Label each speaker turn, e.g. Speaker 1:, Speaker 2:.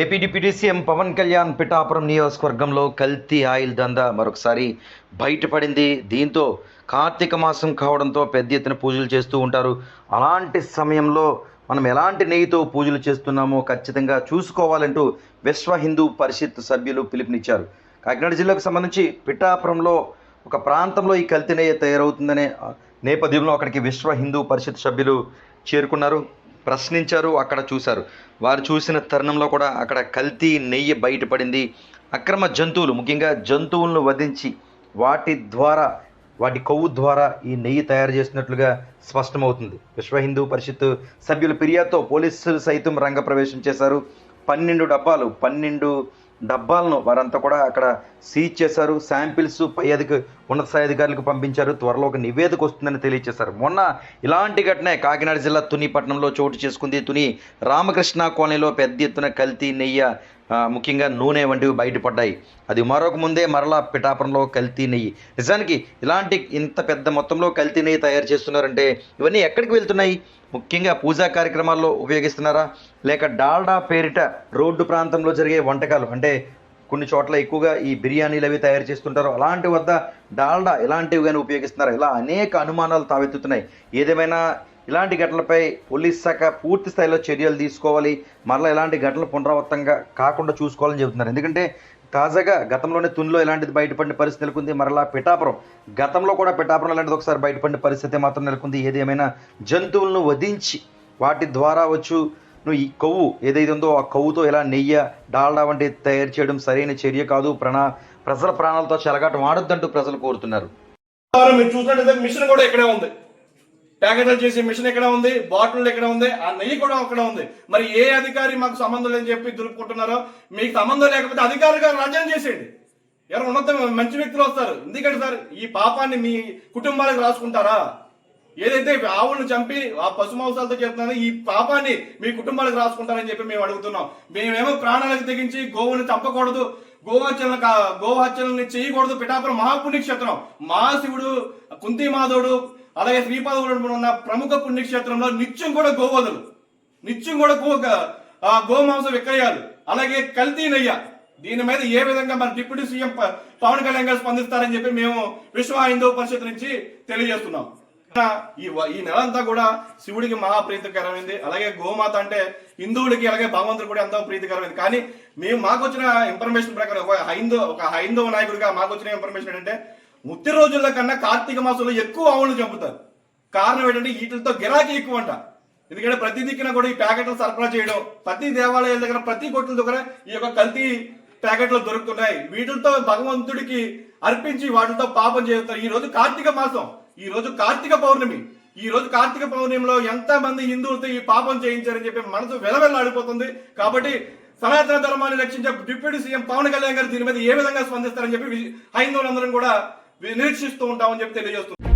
Speaker 1: AP deputy CM Pawan Kalyan Pithapuram నియోజకవర్గంలో కల్తీ oil దందా మరొకసారి బయటపడింది. దీంతో కార్తీక మాసం కావడంతో పెద్ద ఎత్తున పూజలు చేస్తూ ఉంటారు. అలాంటి సమయంలో మనం ఎలాంటి నెయ్యితో పూజలు చేస్తున్నామో ఖచ్చితంగా చూసుకోవాలంటూ విశ్వ హిందూ పరిషత్ సభ్యులు పిలుపునిచ్చారు. కాకినాడ జిల్లాకు సంబంధించి పిఠాపురంలో ఒక ప్రాంతంలో ఈ కల్తీ నెయ్యి తయారవుతుందనే నేపథ్యంలో అక్కడికి విశ్వ హిందూ పరిషత్ సభ్యులు చేరుకున్నారు. ప్రశ్నించారు అక్కడ చూశారు. వారు చూసిన తరుణంలో కూడా అక్కడ కల్తీ నెయ్యి బయటపడింది. అక్రమ జంతువులు ముఖ్యంగా జంతువులను వధించి వాటి ద్వారా వాటి కొవ్వు ద్వారా ఈ నెయ్యి తయారు చేసినట్లుగా స్పష్టమవుతుంది. విశ్వ హిందూ పరిషత్ సభ్యుల ఫిర్యాదుతో పోలీసులు సైతం రంగప్రవేశం చేశారు. పన్నెండు డబ్బాలు పన్నెండు డబ్బాలను వారంతా కూడా అక్కడ సీజ్ చేశారు శాంపిల్స్ పై అధిక ఉన్నత స్థాయి అధికారులకు పంపించారు. త్వరలో ఒక నివేదిక వస్తుందని తెలియజేశారు. మొన్న ఇలాంటి ఘటనే కాకినాడ జిల్లా తుని పట్టణంలో చోటు చేసుకుంది. తుని రామకృష్ణ కాలనీలో పెద్ద ఎత్తున కల్తీ నెయ్య ముఖ్యంగా నూనె వంటివి బయటపడ్డాయి. అది మరొక ముందే మరలా పిఠాపురంలో కల్తీ నెయ్యి. నిజానికి ఇలాంటి ఇంత పెద్ద మొత్తంలో కల్తీ నెయ్యి తయారు చేస్తున్నారంటే ఇవన్నీ ఎక్కడికి వెళ్తున్నాయి? ముఖ్యంగా పూజా కార్యక్రమాల్లో ఉపయోగిస్తున్నారా? లేక డాల్డా పేరిట రోడ్డు ప్రాంతంలో జరిగే వంటకాలు అంటే కొన్ని చోట్ల ఎక్కువగా ఈ బిర్యానీలు అవి తయారు చేస్తుంటారు అలాంటి వద్ద డాల్డా ఇలాంటివి కానీ ఉపయోగిస్తున్నారు? ఇలా అనేక అనుమానాలు తావెత్తుతున్నాయి. ఏదేమైనా ఇలాంటి ఘటనలపై పోలీస్ శాఖ పూర్తి స్థాయిలో చర్యలు తీసుకోవాలి. మరలా ఇలాంటి ఘటనలు పునరావృతంగా కాకుండా చూసుకోవాలని చెబుతున్నారు. ఎందుకంటే తాజాగా గతంలోనే తునిలో ఇలాంటిది బయటపడిన పరిస్థితి నెలకొంది. మరలా పిఠాపురం గతంలో కూడా పిఠాపురం ఇలాంటిది ఒకసారి బయటపడిన పరిస్థితి మాత్రం నెలకొంది. ఏది ఏమైనా జంతువులను వధించి వాటి ద్వారా వచ్చు నువ్వు ఈ కొవ్వు ఏదైతే ఉందో ఆ కొవ్వుతో ఇలా నెయ్యి డాల్డా వంటి తయారు చేయడం సరైన చర్య కాదు. ప్రాణ ప్రజల ప్రాణాలతో చెలగాటం ఆడొద్దంటూ ప్రజలు కోరుతున్నారు.
Speaker 2: మీరు చూసినట్టయితే మిషన్ కూడా ఇక్కడే ఉంది. ప్యాకెట్లు చేసే మిషన్ ఎక్కడ ఉంది? బాటిల్ ఎక్కడ ఉంది? ఆ నెయ్యి కూడా అక్కడ ఉంది. మరి ఏ అధికారి మాకు సంబంధం లేని చెప్పి దులుపుకుంటున్నారో? మీకు సంబంధం లేకపోతే అధికారిగా రాజ్యం చేసేయండి. ఎవరు ఉన్నత మంచి వ్యక్తులు వస్తారు. ఎందుకంటే సార్ ఈ పాపాన్ని మీ కుటుంబాలకు రాసుకుంటారా? ఏదైతే ఆవులను చంపి ఆ పశు మాంసాలతో చేస్తున్నారో ఈ పాపాన్ని మీ కుటుంబాలకు రాసుకుంటారని చెప్పి మేము అడుగుతున్నాం. మేమేమో ప్రాణాలకు తెగించి గోవుని చంపకూడదు గోహత్యలను కా- చేయకూడదు పిఠాపురం మహాపుణ్యక్షేత్రం మహాశివుడు కుంతి మాధవుడు అలాగే శ్రీపాదవుడు ఉన్న ప్రముఖ పుణ్యక్షేత్రంలో నిత్యం కూడా గోవదలు నిత్యం కూడా గో ఆ గోమాంస విక్రయాలు అలాగే కల్తీనయ్య దీని మీద ఏ విధంగా మన డిప్యూటీ సీఎం పవన్ కళ్యాణ్ గారు స్పందిస్తారని చెప్పి మేము విశ్వ హిందూ పరిషత్ నుంచి తెలియజేస్తున్నాం. ఈ ఈ నెల అంతా కూడా శివుడికి మహా ప్రీతికరమైంది. అలాగే గోమాత అంటే హిందువుడికి అలాగే భగవంతుడు కూడా ఎంతో ప్రీతికరమైంది. కానీ మేము మాకు వచ్చిన ఇన్ఫర్మేషన్ ప్రకారం ఒక హైందవ ఒక హైందవ నాయకుడిగా మాకు వచ్చిన ఇన్ఫర్మేషన్ ఏంటంటే ముత్తి రోజుల కన్నా కార్తీక మాసంలో ఎక్కువ ఆవులను చంపుతారు. కారణం ఏంటంటే వీటితో గిరాకీ ఎక్కువ అంట ఎందుకంటే ప్రతి దిక్కున కూడా ఈ ప్యాకెట్లు సరఫరా చేయడం ప్రతి దేవాలయాల దగ్గర ప్రతి కొట్ల దగ్గర ఈ యొక్క కల్తీ ప్యాకెట్లు దొరుకుతున్నాయి. వీటితో భగవంతుడికి అర్పించి వాటితో పాపం చేస్తారు. ఈ రోజు కార్తీక మాసం. ఈ రోజు కార్తీక పౌర్ణమి. ఈ రోజు కార్తీక పౌర్ణమిలో ఎంత మంది హిందువులతో ఈ పాపం చేయించారని చెప్పి మనసు వెలవెల్లాడిపోతుంది. కాబట్టి సనాతన ధర్మాన్ని రక్షించే డిప్యూటీ సీఎం పవన్ కళ్యాణ్ గారు దీని మీద ఏ విధంగా స్పందిస్తారని చెప్పి హైందవులందరం కూడా నిరీక్షిస్తూ ఉంటామని చెప్పి తెలియజేస్తుంది